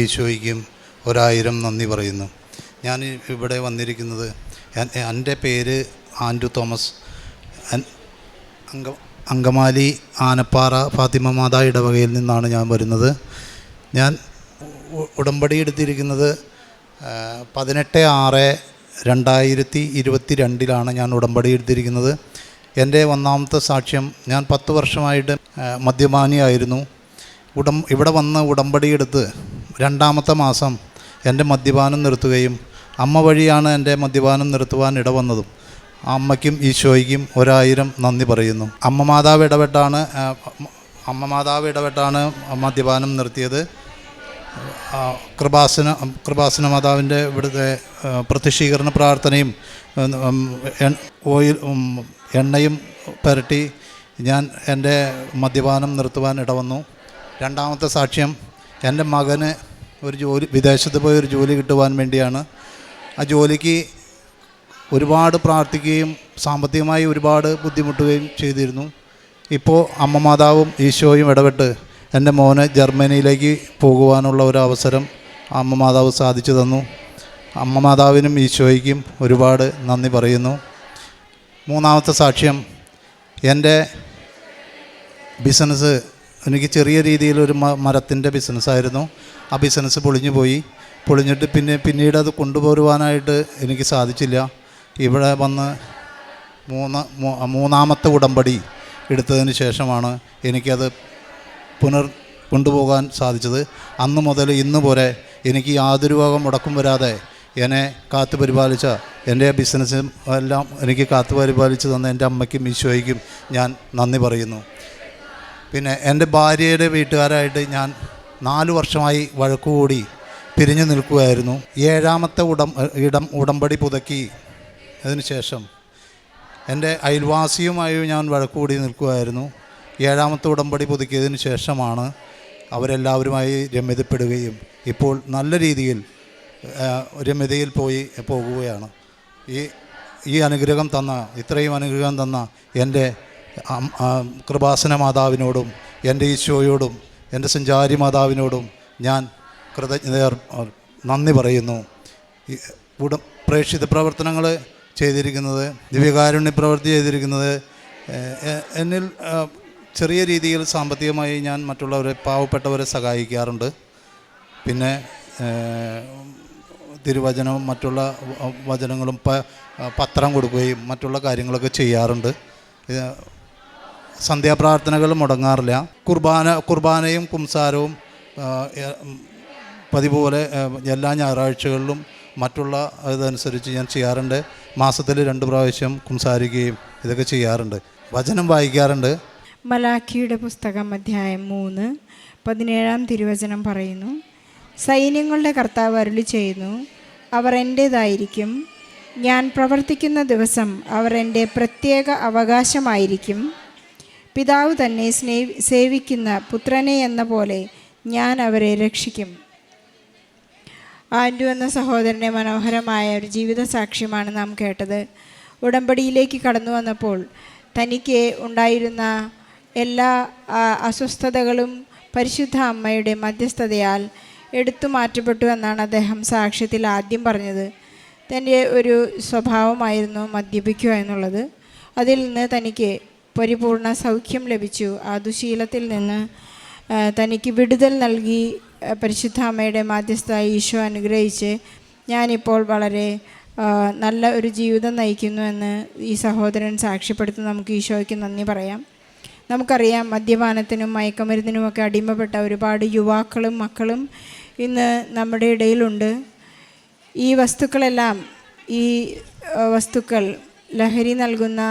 ഈശോയ്ക്കും ഒരായിരം നന്ദി പറയുന്നു. ഞാൻ ഇവിടെ വന്നിരിക്കുന്നത് എൻ- എന്റെ പേര് ആൻഡു തോമസ്. അങ്ക അങ്കമാലി ആനപ്പാറ ഫാത്തിമ മാതാ ഇടവകയിൽ നിന്നാണ് ഞാൻ വരുന്നത്. ഞാൻ ഉടമ്പടി എടുത്തിരിക്കുന്നത് പതിനെട്ട് ആറ് രണ്ടായിരത്തി ഇരുപത്തി രണ്ടിലാണ് ഞാൻ ഉടമ്പടി എടുത്തിരിക്കുന്നത്. എന്റെ ഒന്നാമത്തെ സാക്ഷ്യം ഞാൻ പത്ത് വർഷമായിട്ട് മദ്യപാനിയായിരുന്നു. ഉടം ഇവിടെ വന്ന് ഉടമ്പടി എടുത്ത് രണ്ടാമത്തെ മാസം എന്റെ മദ്യപാനം നിർത്തുകയും അമ്മ വഴിയാണ് എന്റെ മദ്യപാനം നിർത്തുവാൻ ഇടവന്നതും. അമ്മയ്ക്കും ഈശോയ്ക്കും ഒരായിരം നന്ദി പറയുന്നു. അമ്മ മാതാവ് ഇടപെട്ടാണ് അമ്മ മാതാവ് ഇടപെട്ടാണ് മദ്യപാനം നിർത്തിയത്. കൃപാസന കൃപാസന മാതാവിന്റെ ഇവിടുത്തെ പ്രതിഷീകരണ പ്രാർത്ഥനയും ഓയിൽ എണ്ണയും പുരട്ടി ഞാൻ എന്റെ മദ്യപാനം നിർത്തുവാൻ ഇടവന്നു. രണ്ടാമത്തെ സാക്ഷ്യം എന്റെ മകന് ഒരു ജോലി വിദേശത്ത് പോയി ഒരു ജോലി കിട്ടുവാൻ വേണ്ടിയാണ്. ആ ജോലിക്ക് ഒരുപാട് പ്രാർത്ഥിക്കുകയും സാമ്പത്തികമായി ഒരുപാട് ബുദ്ധിമുട്ടുകയും ചെയ്തിരുന്നു. ഇപ്പോൾ അമ്മ മാതാവും ഈശോയും ഇടപെട്ട് എന്റെ മോന് ജർമ്മനിയിലേക്ക് പോകുവാനുള്ള ഒരു അവസരം അമ്മ മാതാവ് സാധിച്ചു തന്നു. അമ്മ മാതാവിനും ഈശോയ്ക്കും ഒരുപാട് നന്ദി പറയുന്നു. മൂന്നാമത്തെ സാക്ഷ്യം എന്റെ ബിസിനസ് എനിക്ക് ചെറിയ രീതിയിലൊരു മരത്തിന്റെ ബിസിനസ്സായിരുന്നു ആ ബിസിനസ് പൊളിഞ്ഞു പോയി. പൊളിഞ്ഞിട്ട് പിന്നെ പിന്നീട് അത് കൊണ്ടുപോരുവാനായിട്ട് എനിക്ക് സാധിച്ചില്ല. ഇവിടെ വന്ന് മൂന്ന് മൂന്നാമത്തെ ഉടമ്പടി എടുത്തതിന് ശേഷമാണ് എനിക്കത് പുനർ കൊണ്ടുപോകാൻ സാധിച്ചത്. അന്ന് മുതൽ ഇന്ന് പോലെ എനിക്ക് യാതൊരു വക മുടക്കം വരാതെ എന്നെ കാത്തു പരിപാലിച്ച എന്റെ ബിസിനസ്സും എല്ലാം എനിക്ക് കാത്തു പരിപാലിച്ച് തന്ന എന്റെ അമ്മയ്ക്കും ഈശോയ്ക്കും ഞാൻ നന്ദി പറയുന്നു. പിന്നെ എന്റെ ഭാര്യയുടെ വീട്ടുകാരായിട്ട് ഞാൻ നാല് വർഷമായി വഴക്കുകൂടി പിരിഞ്ഞു നിൽക്കുകയായിരുന്നു ഏഴാമത്തെ ഉടം ഇടം ഉടമ്പടി പുതുക്കി. അതിന് ശേഷം എന്റെ അയൽവാസിയുമായി ഞാൻ വഴക്കുകൂടി നിൽക്കുകയായിരുന്നു ഏഴാമത്തെ ഉടമ്പടി പുതുക്കിയതിന് ശേഷമാണ് അവരെല്ലാവരുമായി രമ്യതപ്പെടുകയും ഇപ്പോൾ നല്ല രീതിയിൽ രമ്യതയിൽ പോയി പോകുകയാണ്. ഈ ഈ അനുഗ്രഹം തന്ന ഇത്രയും അനുഗ്രഹം തന്ന എന്റെ കൃപാസന മാതാവിനോടും എന്റെ ഈശോയോടും എന്റെ സഞ്ചാരി മാതാവിനോടും ഞാൻ കൃതജ്ഞത നന്ദി പറയുന്നു. ഉട പ്രേക്ഷിത പ്രവർത്തനങ്ങൾ ചെയ്തിരിക്കുന്നത് ദിവ്യകാരുണ്യ പ്രവൃത്തി ചെയ്തിരിക്കുന്നത് എന്നിൽ ചെറിയ രീതിയിൽ സാമ്പത്തികമായി ഞാൻ മറ്റുള്ളവരെ പാവപ്പെട്ടവരെ സഹായിക്കാറുണ്ട്. പിന്നെ തിരുവചനവും മറ്റുള്ള വചനങ്ങളും പത്രം കൊടുക്കുകയും മറ്റുള്ള കാര്യങ്ങളൊക്കെ ചെയ്യാറുണ്ട്. സന്ധ്യാപ്രാർത്ഥനകൾ മുടങ്ങാറില്ല. കുർബാന കുർബാനയും കുംസാരവും പതിവ് പോലെ എല്ലാ ഞായറാഴ്ചകളിലും മറ്റുള്ള ഇതനുസരിച്ച് ഞാൻ ചെയ്യാറുണ്ട്. മാസത്തിൽ രണ്ട് പ്രാവശ്യം കുംസാരിക്കുകയും ഇതൊക്കെ ചെയ്യാറുണ്ട്. വചനം വായിക്കാറുണ്ട്. മലാഖിയുടെ പുസ്തകം അധ്യായം മൂന്ന് പതിനേഴാം തിരുവചനം പറയുന്നു സൈന്യങ്ങളുടെ കർത്താവ് അരുളി ചെയ്യുന്നു അവർ എന്റേതായിരിക്കും ഞാൻ പ്രവർത്തിക്കുന്ന ദിവസം അവർ എന്റെ പ്രത്യേക അവകാശമായിരിക്കും. പിതാവ് തന്നെ സ്നേ സേവിക്കുന്ന പുത്രനെ എന്ന പോലെ ഞാൻ അവരെ രക്ഷിക്കും. ആൻഡു എന്ന സഹോദരന്റെ മനോഹരമായ ഒരു ജീവിത സാക്ഷ്യമാണ് നാം കേട്ടത്. ഉടമ്പടിയിലേക്ക് കടന്നു വന്നപ്പോൾ തനിക്ക് ഉണ്ടായിരുന്ന എല്ലാ അസ്വസ്ഥതകളും പരിശുദ്ധ അമ്മയുടെ മധ്യസ്ഥതയാൽ എടുത്തു മാറ്റപ്പെട്ടു എന്നാണ് അദ്ദേഹം സാക്ഷ്യത്തിൽ ആദ്യം പറഞ്ഞത്. തന്റെ ഒരു സ്വഭാവമായിരുന്നു മദ്യപിക്കുക എന്നുള്ളത്. അതിൽ നിന്ന് തനിക്ക് പരിപൂർണ സൗഖ്യം ലഭിച്ചു. ആ ദുശീലത്തിൽ നിന്ന് തനിക്ക് വിടുതൽ നൽകി പരിശുദ്ധ അമ്മയുടെ മാധ്യസ്ഥ ഈശോ അനുഗ്രഹിച്ച് ഞാനിപ്പോൾ വളരെ നല്ല ഒരു ജീവിതം നയിക്കുന്നു എന്ന് ഈ സഹോദരൻ സാക്ഷ്യപ്പെടുത്തി നമുക്ക് ഈശോയ്ക്ക് നന്ദി പറയാം. നമുക്കറിയാം മദ്യപാനത്തിനും മയക്കുമരുന്നിനുമൊക്കെ അടിമപ്പെട്ട ഒരുപാട് യുവാക്കളും മക്കളും ഇന്ന് നമ്മുടെ ഇടയിലുണ്ട്. ഈ വസ്തുക്കളെല്ലാം ഈ വസ്തുക്കൾ ലഹരി നൽകുന്ന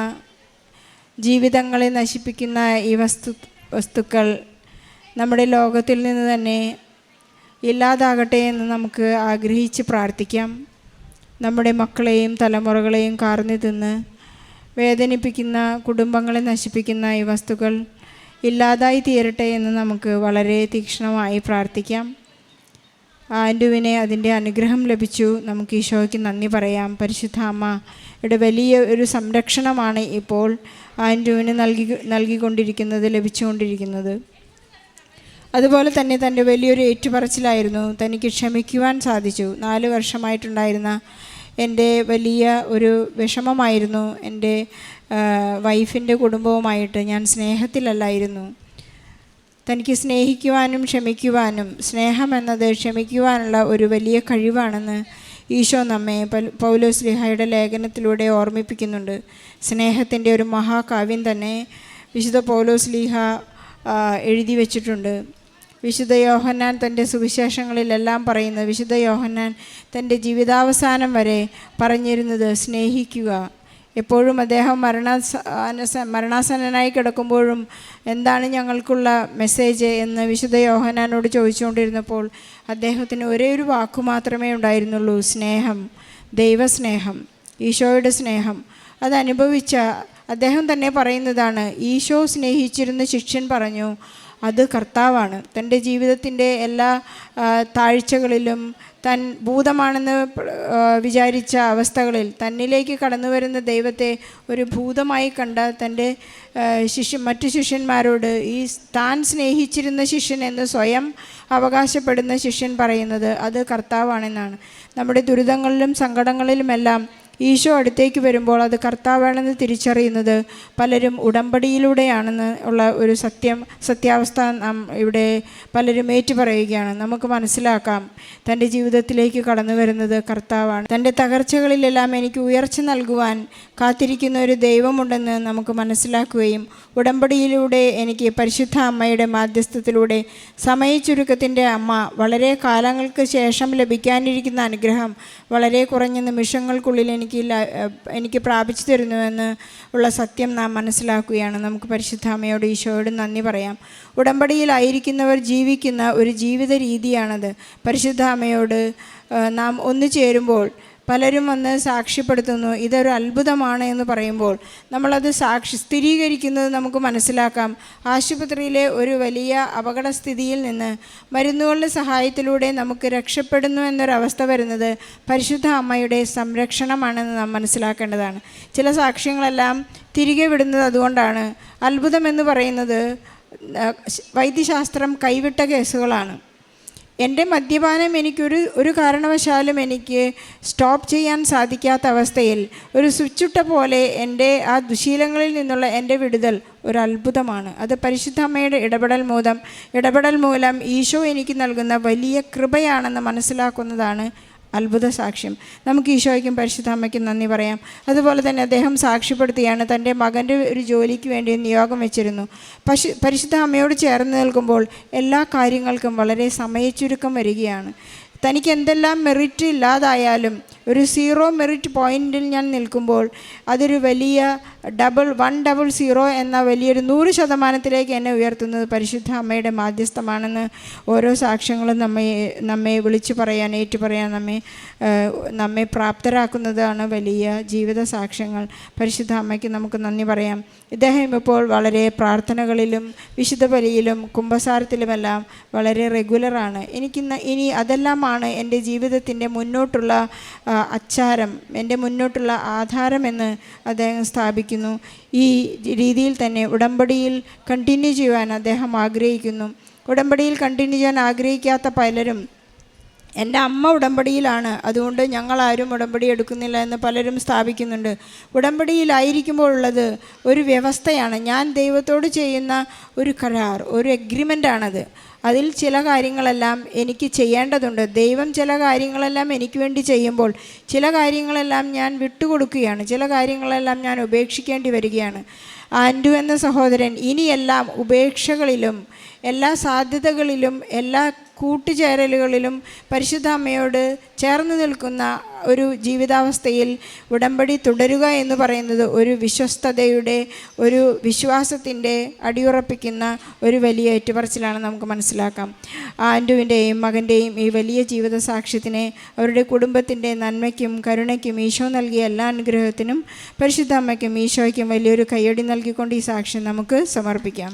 ജീവിതങ്ങളെ നശിപ്പിക്കുന്ന ഈ വസ്തു വസ്തുക്കൾ നമ്മുടെ ലോകത്തിൽ നിന്ന് തന്നെ ഇല്ലാതാകട്ടെ എന്ന് നമുക്ക് ആഗ്രഹിച്ച് പ്രാർത്ഥിക്കാം. നമ്മുടെ മക്കളെയും തലമുറകളെയും കാർന്നു തിന്ന് വേദനിപ്പിക്കുന്ന കുടുംബങ്ങളെ നശിപ്പിക്കുന്ന ഈ വസ്തുക്കൾ ഇല്ലാതായി തീരട്ടെ എന്ന് നമുക്ക് വളരെ തീക്ഷ്ണമായി പ്രാർത്ഥിക്കാം. ആൻഡുവിനെ അതിന്റെ അനുഗ്രഹം ലഭിച്ചു. നമുക്ക് ഈശോയ്ക്ക് നന്ദി പറയാം. പരിശുദ്ധ അമ്മയുടെ വലിയ ഒരു സംരക്ഷണമാണ് ഇപ്പോൾ ആൻഡുവിന് നൽകി നൽകിക്കൊണ്ടിരിക്കുന്നത് ലഭിച്ചുകൊണ്ടിരിക്കുന്നത്. അതുപോലെ തന്നെ തന്റെ വലിയൊരു ഏറ്റുപറച്ചിലായിരുന്നു. തനിക്ക് ക്ഷമിക്കുവാൻ സാധിച്ചു. നാല് വർഷമായിട്ടുണ്ടായിരുന്ന എന്റെ വലിയ ഒരു വിഷമമായിരുന്നു. എന്റെ വൈഫിന്റെ കുടുംബവുമായിട്ട് ഞാൻ സ്നേഹത്തിലല്ലായിരുന്നു. തനിക്ക് സ്നേഹിക്കുവാനും ക്ഷമിക്കുവാനും സ്നേഹം എന്നത് ക്ഷമിക്കുവാനുള്ള ഒരു വലിയ കഴിവാണെന്ന് ഈശോ നമ്മെ പൗലോ പൗലോസ് ലിഹായുടെ ലേഖനത്തിലൂടെ ഓർമ്മിപ്പിക്കുന്നുണ്ട്. സ്നേഹത്തിന്റെ ഒരു മഹാകാവ്യം തന്നെ വിശുദ്ധ പൗലോസ് സ്ലിഹ എഴുതി വച്ചിട്ടുണ്ട്. വിശുദ്ധ യോഹന്നാൻ തന്റെ സുവിശേഷങ്ങളിലെല്ലാം പറയുന്നത് വിശുദ്ധ യോഹന്നാൻ തന്റെ ജീവിതാവസാനം വരെ പറഞ്ഞിരുന്നത് സ്നേഹിക്കുക എപ്പോഴും അദ്ദേഹം മരണാസ മരണാസന്നനായി കിടക്കുമ്പോഴും എന്താണ് ഞങ്ങൾക്കുള്ള മെസ്സേജ് എന്ന് വിശുദ്ധ യോഹനാനോട് ചോദിച്ചുകൊണ്ടിരുന്നപ്പോൾ അദ്ദേഹത്തിന് ഒരേ ഒരു വാക്ക് മാത്രമേ ഉണ്ടായിരുന്നുള്ളൂ. സ്നേഹം ദൈവസ്നേഹം ഈശോയുടെ സ്നേഹം. അതനുഭവിച്ച അദ്ദേഹം തന്നെ പറയുന്നതാണ് ഈശോ സ്നേഹിച്ചിരുന്ന ശിഷ്യൻ പറഞ്ഞു അത് കർത്താവാണ്. തന്റെ ജീവിതത്തിന്റെ എല്ലാ താഴ്ചകളിലും താൻ ഭൂതമാണെന്ന് വിചാരിച്ച അവസ്ഥകളിൽ തന്നിലേക്ക് കടന്നു വരുന്ന ദൈവത്തെ ഒരു ഭൂതമായി കണ്ട തന്റെ ശിഷ്യ മറ്റു ശിഷ്യന്മാരോട് ഈ താൻ സ്നേഹിച്ചിരുന്ന ശിഷ്യൻ എന്ന് സ്വയം അവകാശപ്പെടുന്ന ശിഷ്യൻ പറയുന്നത് അത് കർത്താവാണെന്നാണ്. നമ്മുടെ ദുരിതങ്ങളിലും സങ്കടങ്ങളിലുമെല്ലാം ഈശോ അടുത്തേക്ക് വരുമ്പോൾ അത് കർത്താവാണെന്ന് തിരിച്ചറിയുന്നത്. പലരും ഉടമ്പടിയിലൂടെയാണെന്ന് ഉള്ള ഒരു സത്യം സത്യാവസ്ഥ നാം ഇവിടെ പലരും ഏറ്റുപറയുകയാണ്. നമുക്ക് മനസ്സിലാക്കാം തന്റെ ജീവിതത്തിലേക്ക് കടന്നു വരുന്നത് കർത്താവാണ്. തന്റെ തകർച്ചകളിലെല്ലാം എനിക്ക് ഉയർച്ച നൽകുവാൻ കാത്തിരിക്കുന്ന ഒരു ദൈവമുണ്ടെന്ന് നമുക്ക് മനസ്സിലാക്കുകയും ഉടമ്പടിയിലൂടെ എനിക്ക് പരിശുദ്ധ അമ്മയുടെ മാധ്യസ്ഥത്തിലൂടെ സമയച്ചുരുക്കത്തിന്റെ അമ്മ വളരെ കാലങ്ങൾക്ക് ശേഷം ലഭിക്കാനിരിക്കുന്ന അനുഗ്രഹം വളരെ കുറഞ്ഞ നിമിഷങ്ങൾക്കുള്ളിൽ എനിക്ക് ല- എനിക്ക് പ്രാപിച്ചു തരുന്നുവെന്ന് ഉള്ള സത്യം നാം മനസ്സിലാക്കുകയാണ്. നമുക്ക് പരിശുദ്ധാമയോട് ഈശോയോട് നന്ദി പറയാം. ഉടമ്പടിയിലായിരിക്കുന്നവർ ജീവിക്കുന്ന ഒരു ജീവിത രീതിയാണത്. പരിശുദ്ധ അമ്മയോട് നാം ഒന്നു ചേരുമ്പോൾ പലരും വന്ന് സാക്ഷ്യപ്പെടുത്തുന്നു ഇതൊരു അത്ഭുതമാണ് എന്ന് പറയുമ്പോൾ നമ്മളത് സാക്ഷി സ്ഥിരീകരിക്കുന്നത് നമുക്ക് മനസ്സിലാക്കാം. ആശുപത്രിയിലെ ഒരു വലിയ അപകടസ്ഥിതിയിൽ നിന്ന് മരുന്നുകളുടെ സഹായത്തിലൂടെ നമുക്ക് രക്ഷപ്പെടുന്നു എന്നൊരവസ്ഥ വരുന്നത് പരിശുദ്ധ അമ്മയുടെ സംരക്ഷണമാണെന്ന് നാം മനസ്സിലാക്കേണ്ടതാണ്. ചില സാക്ഷ്യങ്ങളെല്ലാം തിരികെ വിടുന്നത് അതുകൊണ്ടാണ്. അത്ഭുതമെന്ന് പറയുന്നത് വൈദ്യശാസ്ത്രം കൈവിട്ട കേസുകളാണ്. എന്റെ മദ്യപാനം എനിക്കൊരു ഒരു കാരണവശാലും എനിക്ക് സ്റ്റോപ്പ് ചെയ്യാൻ സാധിക്കാത്ത അവസ്ഥയിൽ ഒരു സ്വിച്ചിട്ട പോലെ എന്റെ ആ ദുശീലങ്ങളിൽ നിന്നുള്ള എന്റെ വിടുതൽ ഒരു അത്ഭുതമാണ്. അത് പരിശുദ്ധ അമ്മയുടെ ഇടപെടൽ മൂലം ഇടപെടൽ മൂലം ഈശോ എനിക്ക് നൽകുന്ന വലിയ കൃപയാണെന്ന് മനസ്സിലാക്കുന്നതാണ് അത്ഭുത സാക്ഷ്യം നമുക്ക് ഈശോയ്ക്കും പരിശുദ്ധ അമ്മയ്ക്കും നന്ദി പറയാം. അതുപോലെ തന്നെ അദ്ദേഹം സാക്ഷ്യപ്പെടുത്തിയാണ് തന്റെ മകന്റെ ഒരു ജോലിക്ക് വേണ്ടി നിയോഗം വെച്ചിരുന്നു. പശു പരിശുദ്ധ അമ്മയോട് ചേർന്ന് നിൽക്കുമ്പോൾ എല്ലാ കാര്യങ്ങൾക്കും വളരെ സമയച്ചുരുക്കം വരികയാണ്. തനിക്ക് എന്തെല്ലാം മെറിറ്റ് ഇല്ലാതായാലും ഒരു സീറോ മെറിറ്റ് പോയിന്റിൽ ഞാൻ നിൽക്കുമ്പോൾ അതൊരു വലിയ ഡബിൾ വൺ ഡബിൾ സീറോ എന്ന വലിയൊരു നൂറ് ശതമാനത്തിലേക്ക് എന്നെ ഉയർത്തുന്നത് പരിശുദ്ധ അമ്മയുടെ മാധ്യസ്ഥമാണെന്ന് ഓരോ സാക്ഷ്യങ്ങളും നമ്മെ നമ്മെ വിളിച്ചു പറയാൻ ഏറ്റു പറയാൻ നമ്മെ നമ്മെ പ്രാപ്തരാക്കുന്നതാണ് വലിയ ജീവിത സാക്ഷ്യങ്ങൾ. പരിശുദ്ധ അമ്മയ്ക്ക് നമുക്ക് നന്ദി പറയാം. ഇദ്ദേഹം ഇപ്പോൾ വളരെ പ്രാർത്ഥനകളിലും വിശുദ്ധ ബലിയിലും കുംഭസാരത്തിലുമെല്ലാം വളരെ റെഗുലറാണ് എനിക്കിന്ന് ഇനി അതെല്ലാമാണ് എന്റെ ജീവിതത്തിന്റെ മുന്നോട്ടുള്ള അച്ചാരം എന്റെ മുന്നോട്ടുള്ള ആധാരമെന്ന് അദ്ദേഹം സ്ഥാപിക്കുന്നു. ഈ രീതിയിൽ തന്നെ ഉടമ്പടിയിൽ കണ്ടിന്യൂ ചെയ്യുവാൻ അദ്ദേഹം ആഗ്രഹിക്കുന്നു. ഉടമ്പടിയിൽ കണ്ടിന്യൂ ചെയ്യാൻ ആഗ്രഹിക്കാത്ത പലരും എന്റെ അമ്മ ഉടമ്പടിയിലാണ് അതുകൊണ്ട് ഞങ്ങളാരും ഉടമ്പടി എടുക്കുന്നില്ല എന്ന് പലരും സ്ഥാപിക്കുന്നുണ്ട്. ഉടമ്പടിയിലായിരിക്കുമ്പോഴുള്ളത് ഒരു വ്യവസ്ഥയാണ്. ഞാൻ ദൈവത്തോട് ചെയ്യുന്ന ഒരു കരാർ ഒരു എഗ്രിമെന്റാണത് അതിൽ ചില കാര്യങ്ങളെല്ലാം എനിക്ക് ചെയ്യേണ്ടതുണ്ട്. ദൈവം ചില കാര്യങ്ങളെല്ലാം എനിക്ക് വേണ്ടി ചെയ്യുമ്പോൾ ചില കാര്യങ്ങളെല്ലാം ഞാൻ വിട്ടുകൊടുക്കുകയാണ്. ചില കാര്യങ്ങളെല്ലാം ഞാൻ ഉപേക്ഷിക്കേണ്ടി വരികയാണ്. ആൻഡു എന്ന സഹോദരൻ ഇനിയെല്ലാം ഉപേക്ഷകളിലും എല്ലാ സാധ്യതകളിലും എല്ലാ കൂട്ടുചേരലുകളിലും പരിശുദ്ധ അമ്മയോട് ചേർന്ന് നിൽക്കുന്ന ഒരു ജീവിതാവസ്ഥയിൽ ഉടമ്പടി തുടരുക എന്ന് പറയുന്നത് ഒരു വിശ്വസ്തതയുടെ ഒരു വിശ്വാസത്തിന്റെ അടിയുറപ്പിക്കുന്ന ഒരു വലിയ ഏറ്റുപറച്ചിലാണ് നമുക്ക് മനസ്സിലാക്കാം. ആൻഡുവിന്റെയും മകന്റെയും ഈ വലിയ ജീവിത സാക്ഷ്യത്തിനെ അവരുടെ കുടുംബത്തിന്റെ നന്മയ്ക്കും കരുണയ്ക്കും ഈശോ നൽകിയ എല്ലാ അനുഗ്രഹത്തിനും പരിശുദ്ധ അമ്മയ്ക്കും ഈശോയ്ക്കും വലിയൊരു കയ്യടി നൽകിക്കൊണ്ട് ഈ സാക്ഷ്യം നമുക്ക് സമർപ്പിക്കാം.